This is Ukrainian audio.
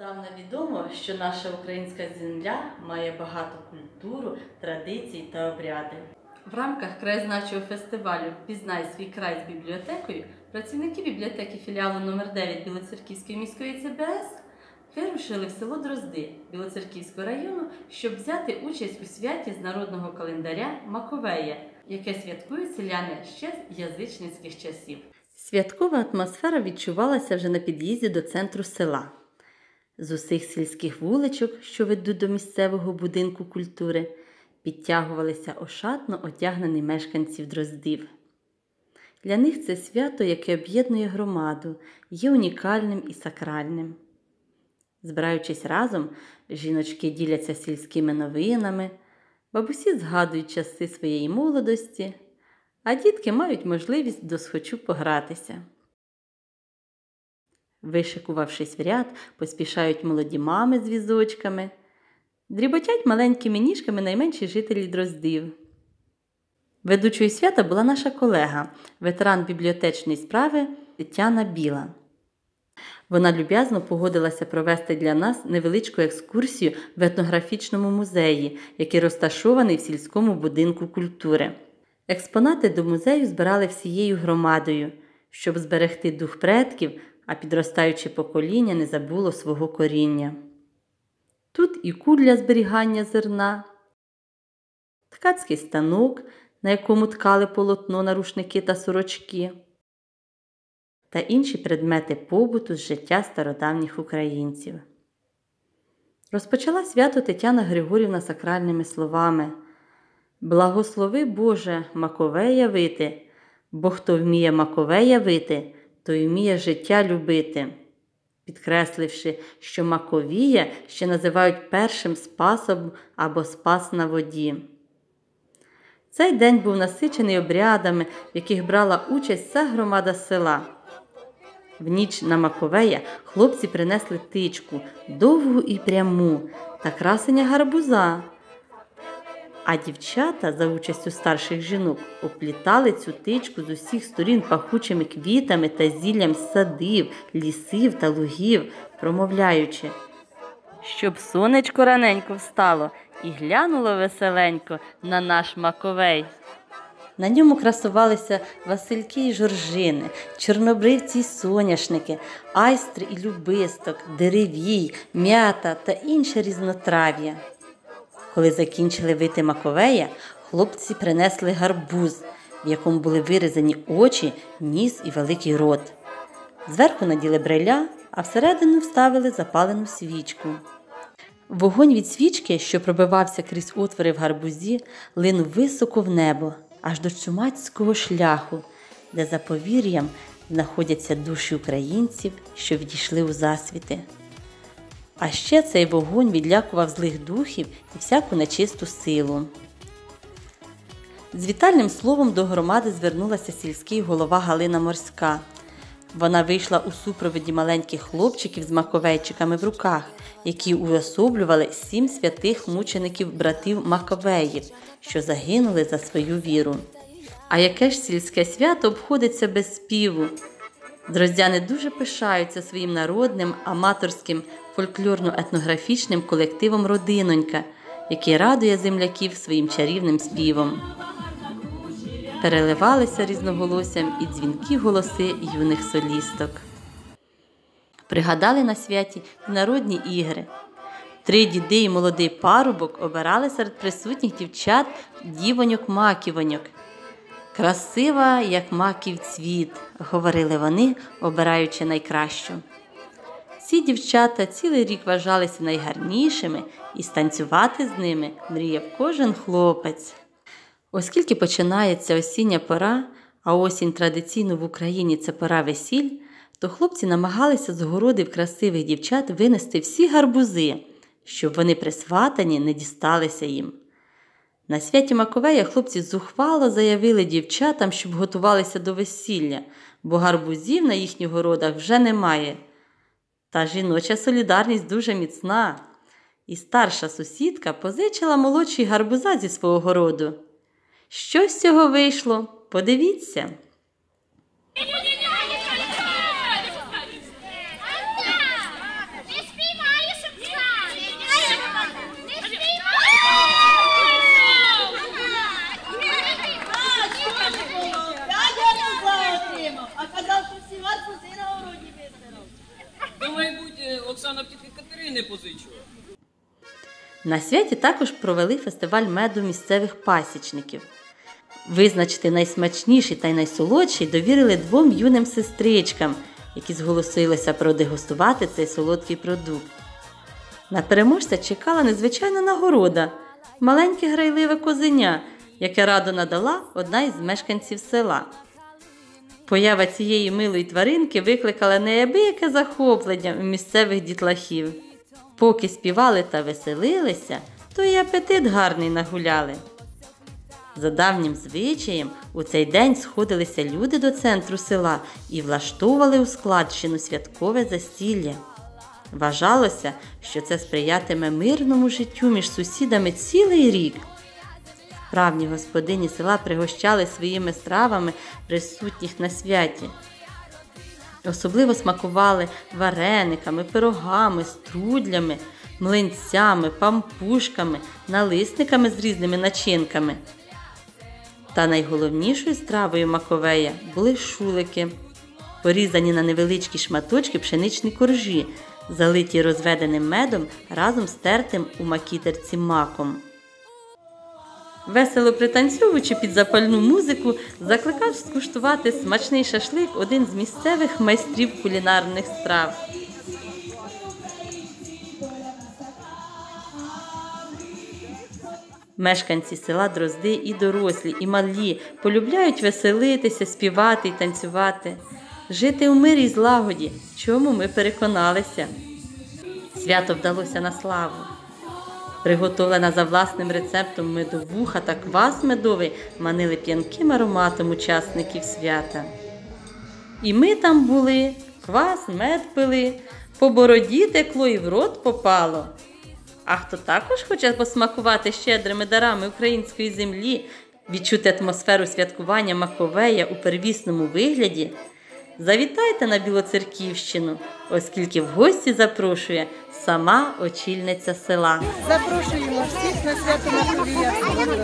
Давно відомо, що наша українська земля має багату культуру, традицій та обряди. В рамках краєзнавчого фестивалю Пізнай свій край з бібліотекою працівники бібліотеки філіалу номер 9 Білоцерківської міської ЦБС вирушили в село Дрозди Білоцерківського району, щоб взяти участь у святі з народного календаря Маковея, яке святкують селяни ще з язичницьких часів. Святкова атмосфера відчувалася вже на під'їзді до центру села. З усіх сільських вуличок, що ведуть до місцевого будинку культури, підтягувалися ошатно одягнені мешканців дроздів. Для них це свято, яке об'єднує громаду, є унікальним і сакральним. Збираючись разом, жіночки діляться сільськими новинами, бабусі згадують часи своєї молодості, а дітки мають можливість досхочу погратися. Вишикувавшись в ряд, поспішають молоді мами з візочками, дріботять маленькими ніжками найменші жителі дроздів. Ведучою свята була наша колега, ветеран бібліотечної справи Тетяна Біла. Вона люб'язно погодилася провести для нас невеличку екскурсію в етнографічному музеї, який розташований в сільському будинку культури. Експонати до музею збирали всією громадою, щоб зберегти дух предків, а підростаюче покоління не забуло свого коріння. Тут і куль для зберігання зерна, ткацький станок, на якому ткали полотно на рушники та сорочки, та інші предмети побуту з життя стародавніх українців. Розпочала свято Тетяна Григорівна сакральними словами Благослови Боже Маковея вити, бо хто вміє Маковея вити, той вміє життя любити, підкресливши, що Маковія ще називають першим спасом або спас на воді. Цей день був насичений обрядами, в яких брала участь вся громада села. В ніч на Маковея хлопці принесли тичку, довгу і пряму та красення гарбуза. А дівчата за участю старших жінок оплітали цю тичку з усіх сторін пахучими квітами та зіллям з садів, лісів та лугів, промовляючи, щоб сонечко раненько встало і глянуло веселенько на наш маковей. На ньому красувалися Васильки і жоржини, чорнобривці й соняшники, айстри і любисток, деревій, м'ята та інше різнотрав'я. Коли закінчили вити Маковея, хлопці принесли гарбуз, в якому були вирізані очі, ніс і великий рот. Зверху наділи бреля, а всередину вставили запалену свічку. Вогонь від свічки, що пробивався крізь отвори в гарбузі, линув високо в небо, аж до чумацького шляху, де за повір'ям знаходяться душі українців, що відійшли у засвіти. А ще цей вогонь відлякував злих духів і всяку нечисту силу. З вітальним словом до громади звернулася сільський голова Галина Морська. Вона вийшла у супроводі маленьких хлопчиків з маковейчиками в руках, які уособлювали сім святих мучеників братів Маковеїв, що загинули за свою віру. А яке ж сільське свято обходиться без співу? Дроздяни дуже пишаються своїм народним аматорським фольклорно-етнографічним колективом Родинонька, який радує земляків своїм чарівним співом. Переливалися різноголоссям і дзвінкі голоси юних солісток. Пригадали на святі народні ігри. Три діди і молодий парубок обирали серед присутніх дівчат дівоньок-маківоньок. Красива, як маків цвіт, говорили вони, обираючи найкращу. Ці дівчата цілий рік вважалися найгарнішими, і станцювати з ними мріяв кожен хлопець. Оскільки починається осіння пора, а осінь традиційно в Україні це пора весіль, то хлопці намагалися з городів красивих дівчат винести всі гарбузи, щоб вони при сватанні не дісталися їм. На святі Маковея хлопці зухвало заявили дівчатам, щоб готувалися до весілля, бо гарбузів на їхніх городах вже немає. Та жіноча солідарність дуже міцна, і старша сусідка позичила молодший гарбуза зі свого городу. Що з цього вийшло? Подивіться. А казав, що всіма не співай! гривні не позичував. На святі також провели фестиваль меду місцевих пасічників. Визначити найсмачніший та й найсолодший довірили двом юним сестричкам, які зголосилися продегустувати цей солодкий продукт. На переможця чекала незвичайна нагорода маленьке грайливе козеня, яке радо надала одна із мешканців села. Поява цієї милої тваринки викликала неабияке захоплення у місцевих дітлахів. Поки співали та веселилися, то й апетит гарний нагуляли. За давнім звичаєм, у цей день сходилися люди до центру села і влаштовували у складщину святкове застілля. Вважалося, що це сприятиме мирному життю між сусідами цілий рік. Правні господині села пригощали своїми стравами присутніх на святі. Особливо смакували варениками, пирогами, струдлями, млинцями, пампушками, налисниками з різними начинками. Та найголовнішою стравою Маковея були шулики, порізані на невеличкі шматочки пшеничні коржі, залиті розведеним медом разом з тертим у макітерці маком. Весело пританцьовуючи під запальну музику, закликав скуштувати смачний шашлик один з місцевих майстрів кулінарних страв. Мешканці села Дрозди і дорослі, і малі полюбляють веселитися, співати і танцювати, жити у мирі й злагоді, чому ми переконалися. Свято вдалося на славу. Приготовлена за власним рецептом медовуха та квас медовий манили п'янким ароматом учасників свята. І ми там були, квас, мед пили, по бороді текло і в рот попало. А хто також хоче посмакувати щедрими дарами української землі, відчути атмосферу святкування Маковея у первісному вигляді, завітайте на Білоцерківщину, оскільки в гості запрошує сама очільниця села. Запрошуємо всіх на свято Маковія.